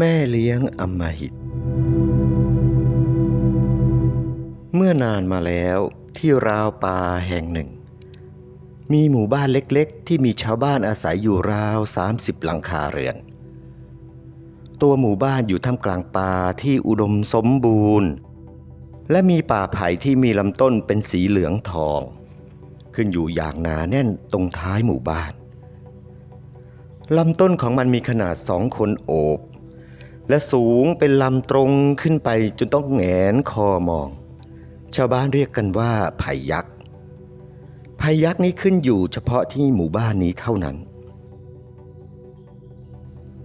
แม่เลี้ยงอำมหิต เมื่อนานมาแล้วที่ราวป่าแห่งหนึ่ง มีหมู่บ้านเล็กๆ ที่มีชาวบ้านอาศัยอยู่ราว 30 หลังคาเรือน ตัวหมู่บ้านอยู่ท่ามกลางป่าที่อุดมสมบูรณ์ และมีป่าไผ่ที่มีลำต้นเป็นสีเหลืองทอง ขึ้นอยู่อย่างหนาแน่นตรงท้ายหมู่บ้านลำต้นของมันมีขนาดสองคนโอบ และสูงเป็นลำตรงขึ้นไปจนต้องแหงนคอมอง ชาวบ้านเรียกกันว่าไผ่ยักษ์ไผ่ยักษ์นี้ขึ้นอยู่เฉพาะที่หมู่บ้านนี้เท่านั้น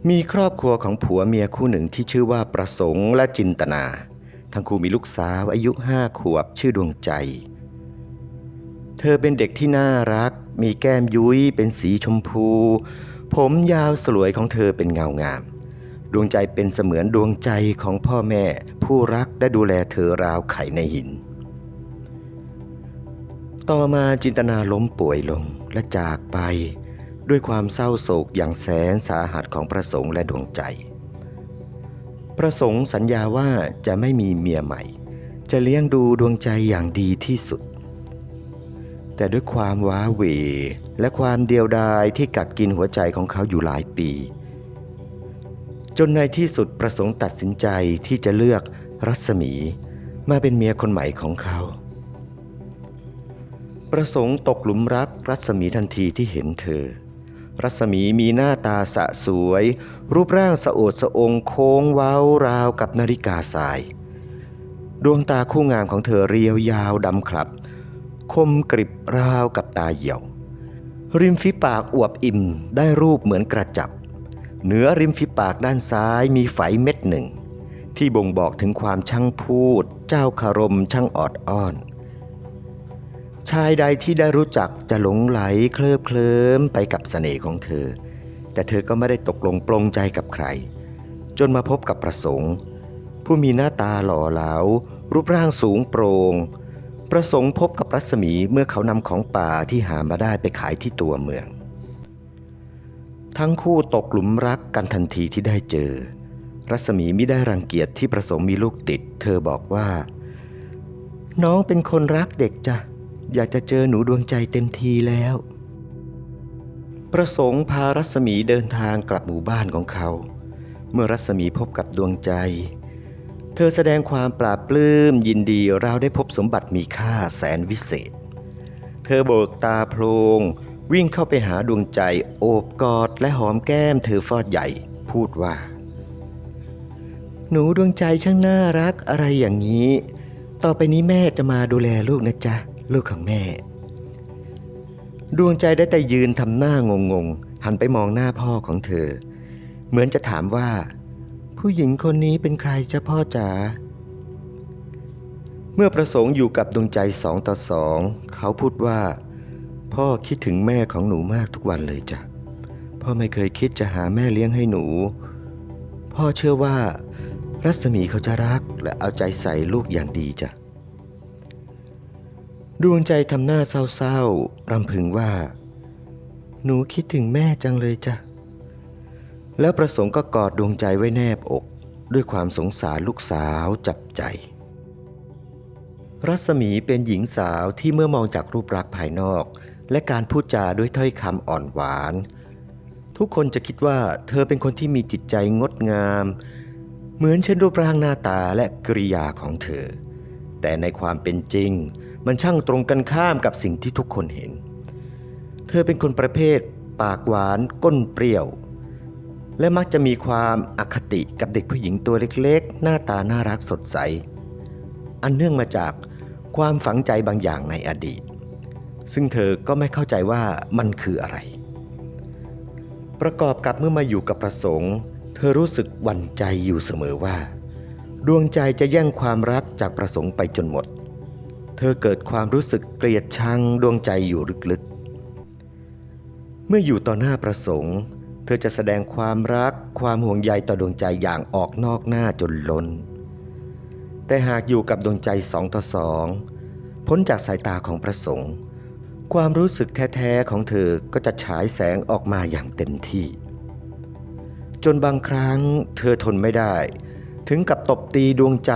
มีครอบครัวของผัวเมียคู่หนึ่งที่ชื่อว่าประสงค์และจินตนา ทั้งคู่มีลูกสาวอายุห้าขวบชื่อดวงใจ เธอเป็นเด็กที่น่ารัก มีแก้มยุ้ยเป็นสีชมพู ผมยาวสลวยของเธอเป็นเงางาม ดวงใจเป็นเสมือนดวงใจของพ่อแม่ ผู้รักและดูแลเธอราวไข่ในหิน ต่อมาจินตนาล้มป่วยลงและจากไป ด้วยความเศร้าโศกอย่างแสนสาหัสของประสงค์และดวงใจ ประสงค์สัญญาว่าจะไม่มีเมียใหม่ จะเลี้ยงดูดวงใจอย่างดีที่สุด แต่ด้วยความว้าเหวและความเดียวดายที่กัดกินหัวใจของเขาอยู่หลายปี จนในที่สุดประสงค์ตัดสินใจที่จะเลือกรัศมี มาเป็นเมียคนใหม่ของเขา ประสงค์ตกหลุมรักรัศมีทันทีที่เห็นเธอ รัศมีมีหน้าตาสะสวย รูปร่างสะโอดสะองโค้งเว้าราวกับนาฬิกาทราย ดวงตาคู่งามของเธอเรียวยาวดำคลับ คมกริบราวกับตาเหี่ยว ริมฝีปากอวบอิ่มได้รูปเหมือนกระจับ เหนือริมฝีปากด้านซ้ายมีไฝเม็ดหนึ่ง ที่บ่งบอกถึงความช่างพูด เจ้าคารมช่างออดอ้อน ชายใดที่ได้รู้จักจะหลงไหลเคลิบเคลิ้มไปกับเสน่ห์ของเธอ แต่เธอก็ไม่ได้ตกลงปลงใจกับใคร จนมาพบกับประสงค์ ผู้มีหน้าตาหล่อเหลา รูปร่างสูงโปรง่งประสงค์พบกับรัศมีเมื่อเขานำของป่าที่หามาได้ไปขายที่ตัวเมือง ทั้งคู่ตกหลุมรักกันทันทีที่ได้เจอ รัศมีไม่ได้รังเกียจที่ประสงค์มีลูกติด เธอบอกว่า น้องเป็นคนรักเด็กจ้ะ อยากจะเจอหนูดวงใจเต็มทีแล้ว ประสงค์พารัศมีเดินทางกลับหมู่บ้านของเขา เมื่อรัศมีพบกับดวงใจ เธอแสดงความปราบปลื้มยินดีเราได้พบสมบัติมีค่าแสนวิเศษ เธอโบกตาโพลง วิ่งเข้าไปหาดวงใจโอบกอดและหอมแก้มเธอฟอดใหญ่ พูดว่า หนูดวงใจช่างน่ารักอะไรอย่างนี้ ต่อไปนี้แม่จะมาดูแลลูกนะจ๊ะ ลูกของแม่ ดวงใจได้แต่ยืนทำหน้างงงๆหันไปมองหน้าพ่อของเธอ เหมือนจะถามว่า ผู้หญิงคนนี้เป็นใครจ้ะพ่อจ๋าเมื่อประสงค์อยู่กับดวงใจสองต่อสองเขาพูดว่า พ่อคิดถึงแม่ของหนูมากทุกวันเลยจ้ะ พ่อไม่เคยคิดจะหาแม่เลี้ยงให้หนู พ่อเชื่อว่า รัศมีเขาจะรักและเอาใจใส่ลูกอย่างดีจ้ะ ดวงใจทำหน้าเศร้าๆรำพึงว่า หนูคิดถึงแม่จังเลยจ้ะ แล้วประสงค์ก็กอดดวงใจไว้แนบอกด้วยความสงสารลูกสาวจับใจ รัศมีเป็นหญิงสาวที่เมื่อมองจากรูปลักษณ์ภายนอก และการพูดจาด้วยถ้อยคำอ่อนหวาน ทุกคนจะคิดว่าเธอเป็นคนที่มีจิตใจงดงาม เหมือนเช่นรูปร่างหน้าตาและกริยาของเธอ แต่ในความเป็นจริง มันช่างตรงกันข้ามกับสิ่งที่ทุกคนเห็น เธอเป็นคนประเภท ปากหวานก้นเปรี้ยว และมักจะมีความอคติกับเด็กผู้หญิงตัวเล็กๆ หน้าตาน่ารักสดใส อันเนื่องมาจากความฝังใจบางอย่างในอดีต ซึ่งเธอก็ไม่เข้าใจว่ามันคืออะไร ประกอบกับเมื่อมาอยู่กับประสงค์เธอรู้สึกหวั่นใจอยู่เสมอว่า ดวงใจจะแย่งความรักจากประสงค์ไปจนหมด เธอเกิดความรู้สึกเกลียดชังดวงใจอยู่ลึกๆ เมื่ออยู่ต่อหน้าประสงค์ เธอจะแสดงความรักความห่วงใยต่อดวงใจอย่างออกนอกหน้าจนล้น แต่หากอยู่กับดวงใจสองต่อสองพ้นจากสายตาของประสงค์ ความรู้สึกแท้ ๆ ของเธอก็จะฉายแสงออกมาอย่างเต็มที่ จนบางครั้งเธอทนไม่ได้ ถึงกับตบตีดวงใจ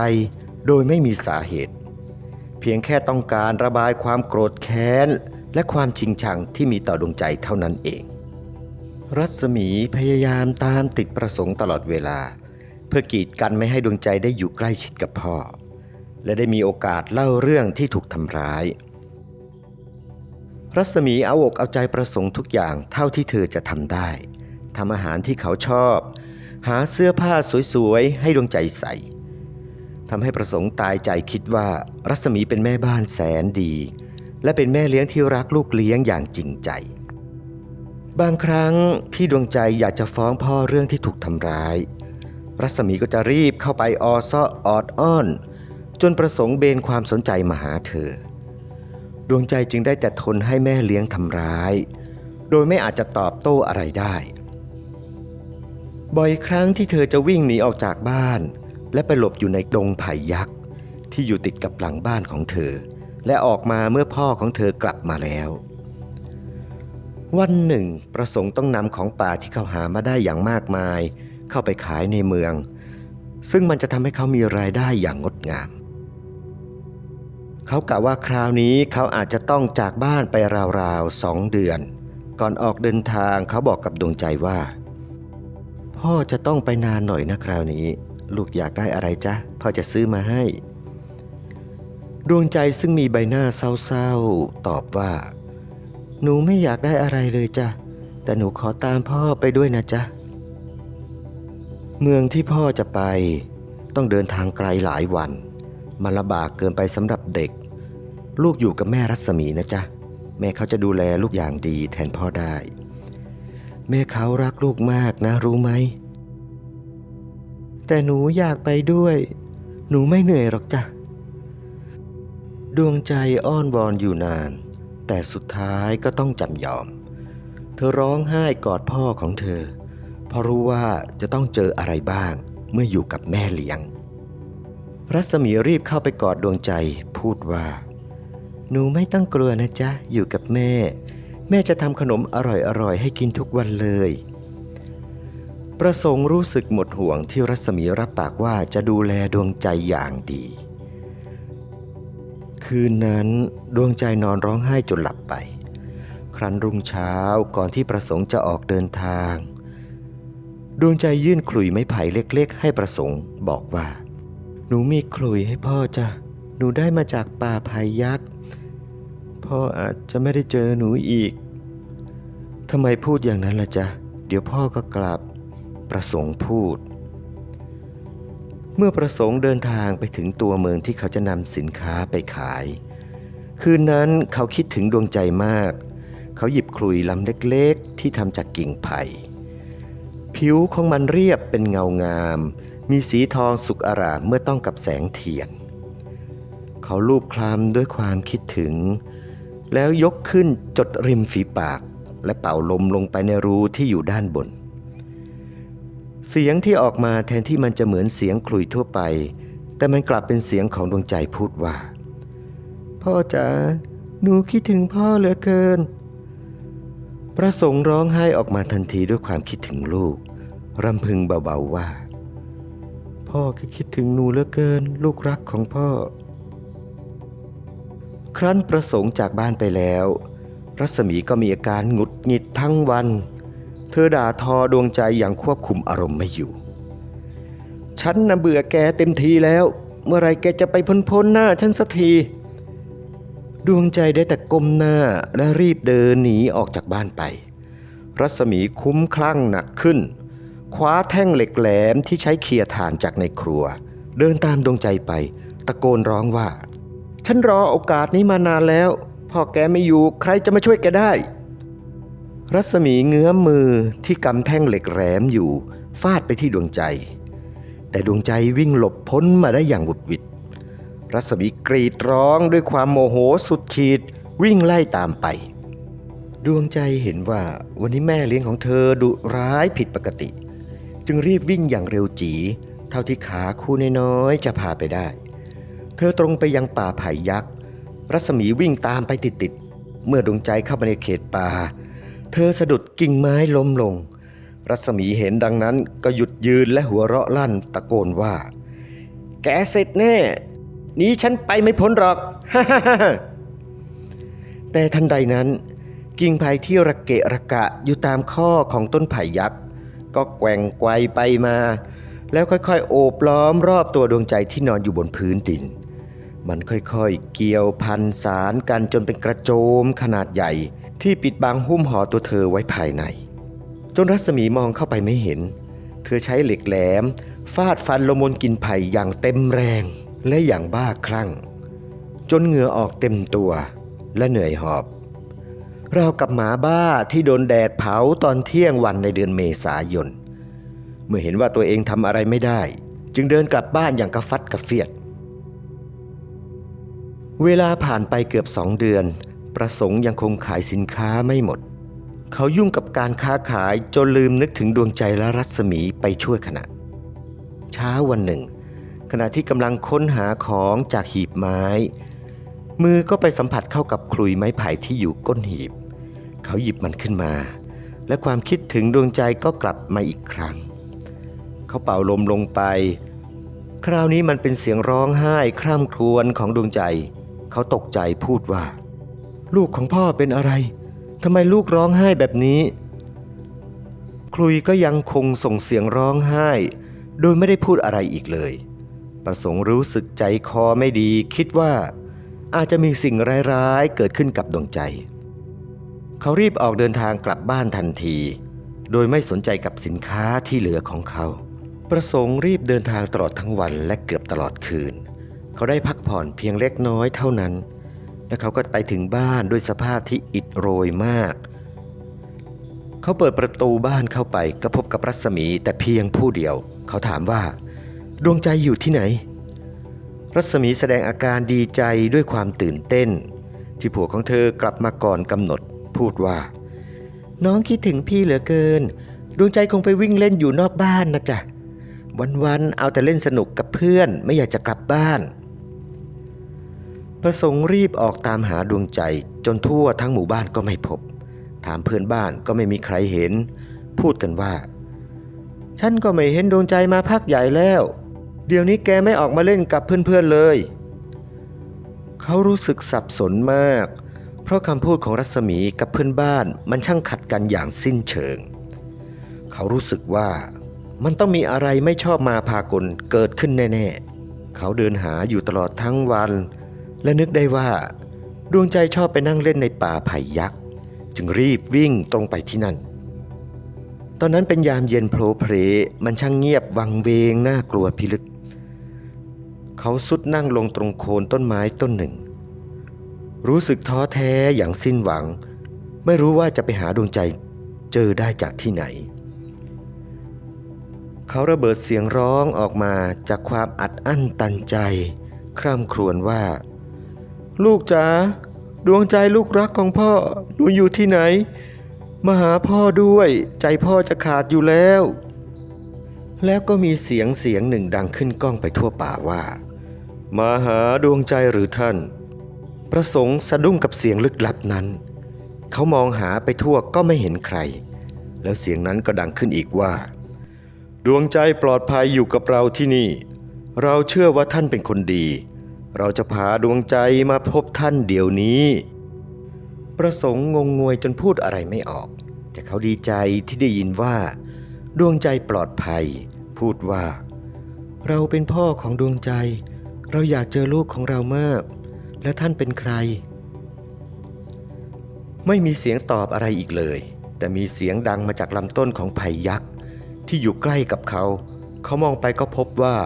โดยไม่มีสาเหตุ เพียงแค่ต้องการระบายความโกรธแค้น และความชิงชังที่มีต่อดวงใจเท่านั้นเอง รัศมีพยายามตามติดประสงค์ตลอดเวลา เพื่อกีดกันไม่ให้ดวงใจได้อยู่ใกล้ชิดกับพ่อ และได้มีโอกาสเล่าเรื่องที่ถูกทำร้าย รัศมีเอาอกเอาใจประสงค์ทุกอย่างเท่าที่เธอจะทำได้ทำอาหารที่เขาชอบ หาเสื้อผ้าสวยๆ ให้ดวงใจใส่ทำให้ประสงค์ตายใจคิดว่ารัศมีเป็นแม่บ้านแสนดี และเป็นแม่เลี้ยงที่รักลูกเลี้ยงอย่างจริงใจ บางครั้งที่ดวงใจอยากจะฟ้องพ่อเรื่องที่ถูกทำร้าย รัศมีก็จะรีบเข้าไปออซ้อออดอ้อน จนประสงค์เบนความสนใจมาหาเธอ ดวงใจจึงได้แต่ทนให้แม่เลี้ยงทำร้าย โดยไม่อาจจะตอบโต้อะไรได้ บ่อยครั้งที่เธอจะวิ่งหนีออกจากบ้าน และไปหลบอยู่ในดงไผ่ยักษ์ที่อยู่ติดกับหลังบ้านของเธอ และออกมาเมื่อพ่อของเธอกลับมาแล้ว วันหนึ่ง ประสงค์ต้องนำของป่าที่เขาหามาได้อย่างมากมาย เข้าไปขายในเมือง ซึ่งมันจะทำให้เขามีรายได้อย่างงดงาม เขากะว่าคราวนี้เขาอาจจะต้องจากบ้านไปราวๆสองเดือน ก่อนออกเดินทางเขาบอกกับดวงใจว่า พ่อจะต้องไปนานหน่อยนะคราวนี้ ลูกอยากได้อะไรจ๊ะพ่อจะซื้อมาให้ ดวงใจซึ่งมีใบหน้าเศร้าๆ ตอบว่า หนูไม่อยากได้อะไรเลยจ้ะแต่หนูขอตามพ่อไปด้วยนะจ๊ะเมืองที่พ่อจะไป ต้องเดินทางไกลหลายวัน มันลำบากเกินไปสำหรับเด็ก ลูกอยู่กับแม่รัศมีนะจ๊ะ แม่เขาจะดูแลลูกอย่างดีแทนพ่อได้ แม่เขารักลูกมากนะรู้ไหม แต่หนูอยากไปด้วย หนูไม่เหนื่อยหรอกจ้ะ ดวงใจอ้อนวอนอยู่นาน แต่สุดท้ายก็ต้องจำยอม เธอร้องไห้กอดพ่อของเธอ เพราะรู้ว่าจะต้องเจออะไรบ้างเมื่ออยู่กับแม่เลี้ยง รัศมีรีบเข้าไปกอดดวงใจพูดว่า หนูไม่ต้องกลัวนะจ๊ะ อยู่กับแม่ แม่จะทำขนมอร่อยๆ ให้กินทุกวันเลย ประสงค์รู้สึกหมดห่วงที่รัศมีรับปากว่าจะดูแลดวงใจอย่างดี คืนนั้นดวงใจนอนร้องไห้จนหลับไป ครั้นรุ่งเช้าก่อนที่ประสงค์จะออกเดินทาง ดวงใจยื่นขลุ่ยไม้ไผ่เล็ก ๆ ให้ประสงค์บอกว่า หนูมีขลุ่ยให้พ่อจ้ะ หนูได้มาจากป่าไผ่ยักษ์ พ่ออาจจะไม่ได้เจอหนูอีก ทำไมพูดอย่างนั้นล่ะจ๊ะ เดี๋ยวพ่อก็กลับ ประสงค์พูด เมื่อประสงค์เดินทางไปถึงตัวเมืองที่เขาจะนำสินค้าไปขาย คืนนั้นเขาคิดถึงดวงใจมาก เขาหยิบขลุยลำเล็กๆ ที่ทำจากกิ่งไผ่ ผิวของมันเรียบเป็นเงางาม มีสีทองสุกอารามเมื่อต้องกับแสงเทียน เขาลูบคลำด้วยความคิดถึง แล้วยกขึ้นจดริมฝีปาก และเป่าลมลงไปในรูที่อยู่ด้านบน เสียงที่ออกมาแทนที่มันจะเหมือนเสียงขลุ่ยทั่วไป แต่มันกลับเป็นเสียงของดวงใจพูดว่า พ่อจ๋าหนูคิดถึงพ่อเหลือเกิน พระสงฆ์ร้องไห้ออกมาทันทีด้วยความคิดถึงลูก รำพึงเบาๆว่า พ่อก็คิดถึงหนูเหลือเกิน ลูกรักของพ่อ ครั้นประสงค์จากบ้านไปแล้ว รัศมีก็มีอาการหงุดหงิดทั้งวัน เธอด่าทอดวงใจอย่างควบคุมอารมณ์ไม่อยู่ ฉันน่ะเบื่อแกเต็มทีแล้ว เมื่อไรแกจะไปพ้นพ้นหน้าฉันสักที ดวงใจได้แต่ก้มหน้าและรีบเดินหนีออกจากบ้านไป รัศมีคุ้มคลั่งหนักขึ้น คว้าแท่งเหล็กแหลมที่ใช้เขี่ยถ่านจากในครัว เดินตามดวงใจไป ตะโกนร้องว่า ฉันรอโอกาสนี้มานานแล้ว พ่อแกไม่อยู่ใครจะมาช่วยแกได้ รัศมีเงื้อมมือที่กำแท่งเหล็กแหลมอยู่ ฟาดไปที่ดวงใจ แต่ดวงใจวิ่งหลบพ้นมาได้อย่างหวุดหวิด รัศมีกรีดร้องด้วยความโมโหสุดขีดวิ่งไล่ตามไปดวงใจเห็นว่าวันนี้แม่เลี้ยงของเธอดุร้ายผิดปกติ จึงรีบวิ่งอย่างเร็วจี เท่าที่ขาคู่น้อยๆจะพาไปได้ เธอตรงไปยังป่าไผ่ยักษ์ รัศมีวิ่งตามไปติดๆ เมื่อดวงใจเข้ามาในเขตป่า เธอสะดุดกิ่งไม้ล้มลง รัศมีเห็นดังนั้นก็หยุดยืนและหัวเราะลั่นตะโกนว่า แกเสร็จแน่หนี้ฉันไปไม่พ้นหรอก แต่ทันใดนั้น กิ่งไผ่ที่ระเกะระกะอยู่ตามข้อของต้นไผ่ยักษ์ ก็แกว่งไกวไปมา แล้วค่อยๆ โอบล้อมรอบตัวดวงใจที่นอนอยู่บนพื้นดิน มันค่อยๆ เกี่ยวพันสารกันจนเป็นกระโจมขนาดใหญ่ ที่ปิดบังหุ้มห่อตัวเธอไว้ภายใน จนรัศมีมองเข้าไปไม่เห็น เธอใช้เหล็กแหลม ฟาดฟันลงบนกินไผ่อย่างเต็มแรงและอย่างบ้าคลั่ง จนเหงื่อออกเต็มตัวและเหนื่อยหอบ เราวกับหมาบ้าที่โดนแดดเผาตอนเที่ยงวันในเดือนเมษายน เมื่อเห็นว่าตัวเองทำอะไรไม่ได้ จึงเดินกลับบ้านอย่างกระฟัดกระเฟียด เวลาผ่านไปเกือบสองเดือน ประสงค์ยังคงขายสินค้าไม่หมด เขายุ่งกับการค้าขายจนลืมนึกถึงดวงใจและรัศมีไปช่วยขณะ เช้าวันหนึ่ง ขณะที่กำลังค้นหาของจากหีบไม้ มือก็ไปสัมผัสเข้ากับคลุยไม้ไผ่ที่อยู่ก้นหีบ เขาหยิบมันขึ้นมา และความคิดถึงดวงใจก็กลับมาอีกครั้ง เขาเป่าลมลงไป คราวนี้มันเป็นเสียงร้องไห้คร่ำครวญของดวงใจ เขาตกใจพูดว่า ลูกของพ่อเป็นอะไรทำไมลูกร้องไห้แบบนี้ คลุยก็ยังคงส่งเสียงร้องไห้ โดยไม่ได้พูดอะไรอีกเลย ประสงค์รู้สึกใจคอไม่ดีคิดว่า อาจจะมีสิ่งร้ายๆ เกิดขึ้นกับดวงใจ เขารีบออกเดินทางกลับบ้านทันที โดยไม่สนใจกับสินค้าที่เหลือของเขา ประสงค์รีบเดินทางตลอดทั้งวันและเกือบตลอดคืน เขาได้พักผ่อนเพียงเล็กน้อยเท่านั้น และเขาก็ไปถึงบ้านด้วยสภาพที่อิดโรยมาก เขาเปิดประตูบ้านเข้าไปก็พบกับรัศมีแต่เพียงผู้เดียว เขาถามว่า ดวงใจอยู่ที่ไหน รัศมีแสดงอาการดีใจด้วยความตื่นเต้น ที่ผัวของเธอกลับมาก่อนกำหนด พูดว่า น้องคิดถึงพี่เหลือเกิน ดวงใจคงไปวิ่งเล่นอยู่นอกบ้านนะจ๊ะวันๆเอาแต่เล่นสนุกกับเพื่อนไม่อยากจะกลับบ้านประสงค์รีบออกตามหาดวงใจจนทั่วทั้งหมู่บ้านก็ไม่พบ ถามเพื่อนบ้านก็ไม่มีใครเห็น พูดกันว่า ฉันก็ไม่เห็นดวงใจมาพักใหญ่แล้ว เดี๋ยวนี้แกไม่ออกมาเล่นกับเพื่อนๆเลย เขารู้สึกสับสนมาก เพราะคำพูดของรัศมีกับเพื่อนบ้านมันช่างขัดกันอย่างสิ้นเชิง เขารู้สึกว่ามันต้องมีอะไรไม่ชอบมาพากลเกิดขึ้นแน่ๆ เขาเดินหาอยู่ตลอดทั้งวัน และนึกได้ว่า ดวงใจชอบไปนั่งเล่นในป่าไผ่ยักษ์ จึงรีบวิ่งตรงไปที่นั่น ตอนนั้นเป็นยามเย็นโผล่เพลมันช่างเงียบวังเวงน่ากลัวพิลึก เขาสุดนั่งลงตรงโคนต้นไม้ต้นหนึ่ง รู้สึกท้อแท้อย่างสิ้นหวัง ไม่รู้ว่าจะไปหาดวงใจเจอได้จากที่ไหน เขาระเบิดเสียงร้องออกมาจากความอัดอั้นตันใจ คร่ำครวญว่า ลูกจ๋าดวงใจลูกรักของพ่อหนูอยู่ที่ไหน มาหาพ่อด้วยใจพ่อจะขาดอยู่แล้ว แล้วก็มีเสียงเสียงหนึ่งดังขึ้นก้องไปทั่วป่าว่า มาหาดวงใจหรือท่าน ประสงค์สะดุ้งกับเสียงลึกลับนั้น เขามองหาไปทั่วก็ไม่เห็นใคร แล้วเสียงนั้นก็ดังขึ้นอีกว่า ดวงใจปลอดภัยอยู่กับเราที่นี่ เราเชื่อว่าท่านเป็นคนดี เราจะพาดวงใจมาพบท่านเดี๋ยวนี้ ประสงค์งงงวยจนพูดอะไรไม่ออก แต่เขาดีใจที่ได้ยินว่า ดวงใจปลอดภัย พูดว่า เราเป็นพ่อของดวงใจ เราอยากเจอลูกของเรามาก และท่านเป็นใคร ไม่มีเสียงตอบอะไรอีกเลย แต่มีเสียงดังมาจากลำต้นของไผ่ยักษ์ที่อยู่ใกล้กับเขา เขามองไปก็พบว่า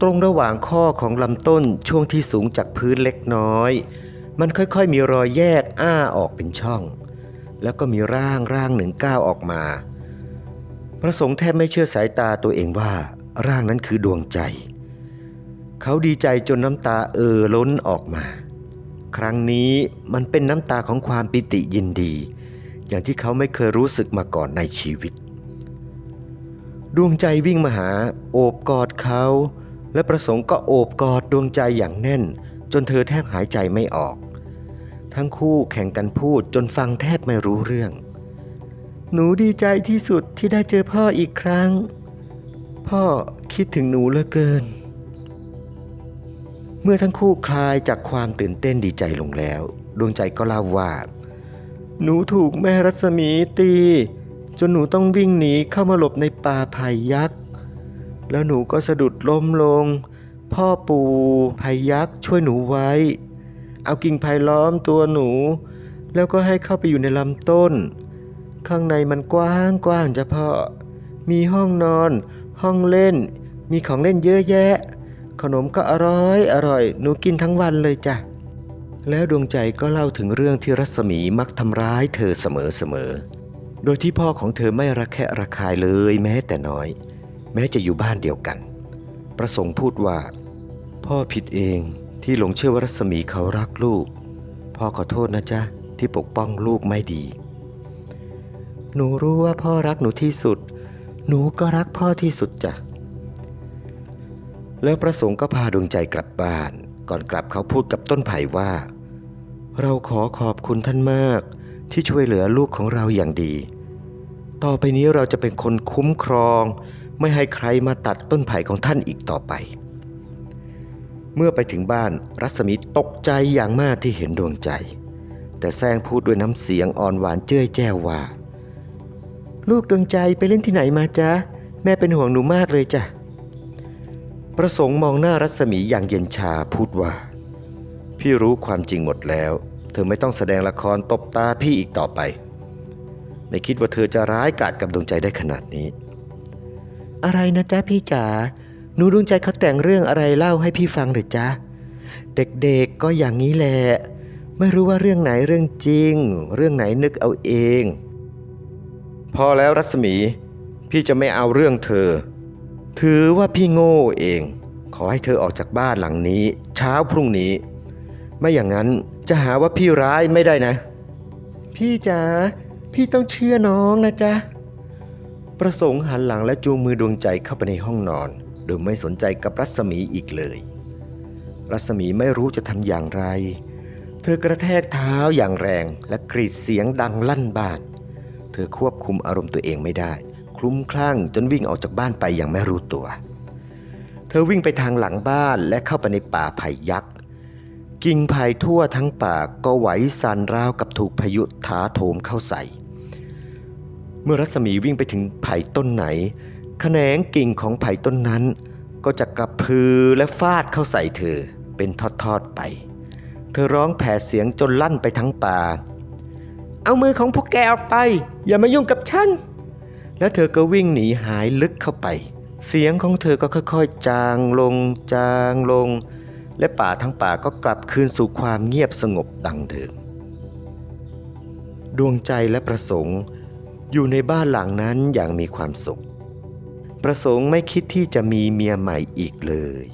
ตรงระหว่างข้อของลำต้นช่วงที่สูงจากพื้นเล็กน้อย มันค่อยๆ มีรอยแยกอ้าออกเป็นช่อง แล้วก็มีร่างร่างหนึ่งก้าวออกมาพระสงฆ์แทบไม่เชื่อสายตาตัวเองว่า ร่างนั้นคือดวงใจ เขาดีใจจนน้ำตาเอ่อล้นออกมา ครั้งนี้มันเป็นน้ำตาของความปิติยินดี อย่างที่เขาไม่เคยรู้สึกมาก่อนในชีวิต ดวงใจวิ่งมาหาโอบกอดเขา และประสงค์ก็โอบกอดดวงใจอย่างแน่น จนเธอแทบหายใจไม่ออก ทั้งคู่แข่งกันพูดจนฟังแทบไม่รู้เรื่อง หนูดีใจที่สุดที่ได้เจอพ่ออีกครั้ง พ่อคิดถึงหนูเหลือเกิน เมื่อทั้งคู่คลายจากความตื่นเต้นดีใจลงแล้ว ดวงใจก็เล่าว่า หนูถูกแม่รัศมีตี จนหนูต้องวิ่งหนีเข้ามาหลบในป่าไผ่ยักษ์ แล้วหนูก็สะดุดล้มลง พ่อปู่ไผ่ยักษ์ช่วยหนูไว้ เอากิ่งไผ่ล้อมตัวหนู แล้วก็ให้เข้าไปอยู่ในลำต้น ข้างในมันกว้างกว้างจ้ะพ่อ มีห้องนอน ห้องเล่น มีของเล่นเยอะแยะ ขนมก็อร่อยอร่อย หนูกินทั้งวันเลยจ้ะ แล้วดวงใจก็เล่าถึงเรื่องที่รัศมีมักทำร้ายเธอเสมอๆโดยที่พ่อของเธอไม่ระแคะระคายเลยแม้แต่น้อย แม้จะอยู่บ้านเดียวกัน ประสงค์พูดว่า พ่อผิดเองที่หลงเชื่อว่ารัศมีเขารักลูก พ่อขอโทษนะจ๊ะที่ปกป้องลูกไม่ดี หนูรู้ว่าพ่อรักหนูที่สุด หนูก็รักพ่อที่สุดจ้ะ แล้วประสงค์ก็พาดวงใจกลับบ้าน ก่อนกลับเขาพูดกับต้นไผ่ว่า เราขอขอบคุณท่านมากที่ช่วยเหลือลูกของเราอย่างดี ต่อไปนี้เราจะเป็นคนคุ้มครอง ไม่ให้ใครมาตัดต้นไผ่ของท่านอีกต่อไป เมื่อไปถึงบ้านรัศมีตกใจอย่างมากที่เห็นดวงใจ แต่แซงพูดด้วยน้ำเสียงอ่อนหวานเจ้ยแจ้วว่า ลูกดวงใจไปเล่นที่ไหนมาจ๊ะ แม่เป็นห่วงหนูมากเลยจ้ะ ประสงค์มองหน้ารัศมีอย่างเย็นชาพูดว่า พี่รู้ความจริงหมดแล้ว เธอไม่ต้องแสดงละครตบตาพี่อีกต่อไป ไม่คิดว่าเธอจะร้ายกาจกับดวงใจได้ขนาดนี้ อะไรนะจ๊ะพี่จ๋าหนูดวงใจเขาแต่งเรื่องอะไรเล่าให้พี่ฟังหรือจ๊ะเด็กๆก็อย่างนี้แหละไม่รู้ว่าเรื่องไหนเรื่องจริง เรื่องไหนนึกเอาเอง พอแล้วรัศมี พี่จะไม่เอาเรื่องเธอ ถือว่าพี่โง่เอง ขอให้เธอออกจากบ้านหลังนี้ เช้าพรุ่งนี้ ไม่อย่างนั้นจะหาว่าพี่ร้ายไม่ได้นะ พี่จ๋าพี่ต้องเชื่อน้องนะจ๊ะ ประสงค์หันหลังและจูงมือดวงใจเข้าไปในห้องนอน โดยไม่สนใจกับรัศมีอีกเลย รัศมีไม่รู้จะทำอย่างไร เธอกระแทกเท้าอย่างแรงและกรีดเสียงดังลั่นบ้าน เธอควบคุมอารมณ์ตัวเองไม่ได้ คลุ้มคลั่งจนวิ่งออกจากบ้านไปอย่างไม่รู้ตัว เธอวิ่งไปทางหลังบ้านและเข้าไปในป่าไผ่ยักษ์ กิ่งไผ่ทั่วทั้งป่าก็ไหวสั่นราวกับถูกพายุถาโถมเข้าใส่ เมื่อรัศมีวิ่งไปถึงไผ่ต้นไหนแขนงกิ่งของไผ่ต้นนั้น ก็จะกระพือและฟาดเข้าใส่เธอเป็นทอดๆไป เธอร้องแผ่เสียงจนลั่นไปทั้งป่า เอามือของพวกแกออกไป อย่ามายุ่งกับฉัน แล้วเธอก็วิ่งหนีหายลึกเข้าไป เสียงของเธอก็ค่อยๆ จางลง จางลง และป่าทั้งป่าก็กลับคืนสู่ความเงียบสงบดังเดิม ดวงใจและประสงค์ อยู่ในบ้านหลังนั้นอย่างมีความสุข ประสงค์ไม่คิดที่จะมีเมียใหม่อีกเลย